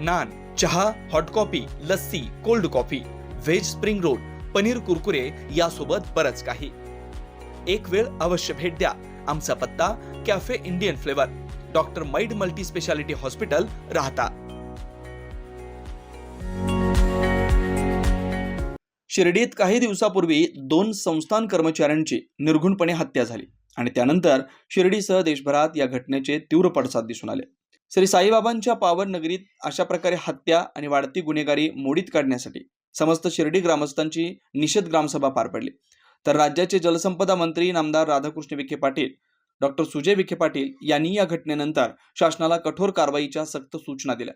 नान चहा hot coffee lassi cold coffee veg spring roll paneer Kurkure यासोबत बरंच काही. एक वेळ अवश्य भेट द्या. आमचा पत्ता कॅफे इंडियन फ्लेवर डॉक्टर मैड मल्टी स्पेशालिटी हॉस्पिटल राहता. शिर्डीत काही दिवसापूर्वी दोन संस्थान कर्मचाऱ्यांची निर्घुणपणे हत्या झाली आणि त्यानंतर शिर्डीसह देशभरात या घटनेचे तीव्र पडसाद दिसून आले. श्री साईबाबांच्या पावन नगरीत अशा प्रकारे हत्या आणि वाढती गुन्हेगारी मोडीत काढण्यासाठी समस्त शिर्डी ग्रामस्थांची निषेध ग्रामसभा पार पडली. तर राज्याचे जलसंपदा मंत्री नामदार राधाकृष्ण विखे पाटील डॉक्टर सुजय विखे पाटील यांनी या घटनेनंतर शासनाला कठोर कारवाईच्या सक्त सूचना दिल्या.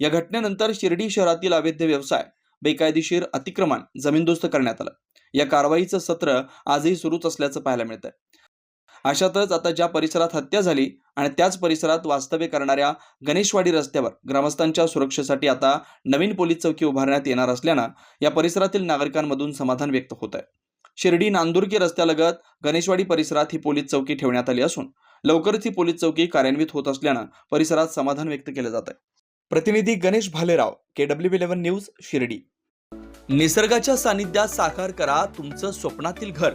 या घटनेनंतर शिर्डी शहरातील अवैध व्यवसाय बेकायदेशीर अतिक्रमण जमीनदोस्त करण्यात आलं. या कारवाईचं सत्र आजही सुरूच असल्याचं पाहायला मिळतंय. अशातच आता ज्या परिसरात हत्या झाली आणि त्याच परिसरात वास्तव्य करणाऱ्या गणेशवाडी रस्त्यावर ग्रामस्थांच्या सुरक्षेसाठी आता नवीन पोलीस चौकी उभारण्यात येणार असल्यानं या परिसरातील नागरिकांमधून समाधान व्यक्त होत आहे. शिर्डी नांदुर्की रस्त्यालगत गणेशवाडी परिसरात ही पोलीस चौकी ठेवण्यात आली असून लवकरच ही पोलीस चौकी कार्यान्वित होत असल्यानं परिसरात समाधान व्यक्त केलं जात आहे. प्रतिनिधी Ganesh Bhalerao K W eleven news Shirdi. निसर्गाच्या सानिध्यात साकार करा तुमचं स्वप्नातील घर.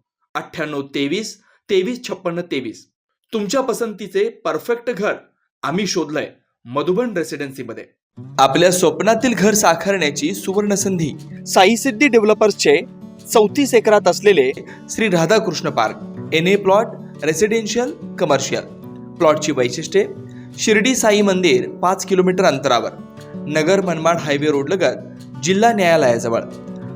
अठ्ठ्याण्णव तेवीस तेवीस छप्पन्न तेवीस. तुमच्या पसंतीचे परफेक्ट घर आम्ही शोधलंय मधुबन रेसिडेन्सीमध्ये. आपल्या स्वप्नातील घर साकारण्याची सुवर्ण संधी साई सिद्धी डेव्हलपर्सचे चौतीस एकरात असलेले Shri Radhakrishna park N A plot residential commercial. प्लॉटची वैशिष्ट्ये शिर्डी साई मंदिर पाच किलोमीटर अंतरावर नगर मनमाड हायवे रोड लगत जिल्हा न्यायालयाजवळ.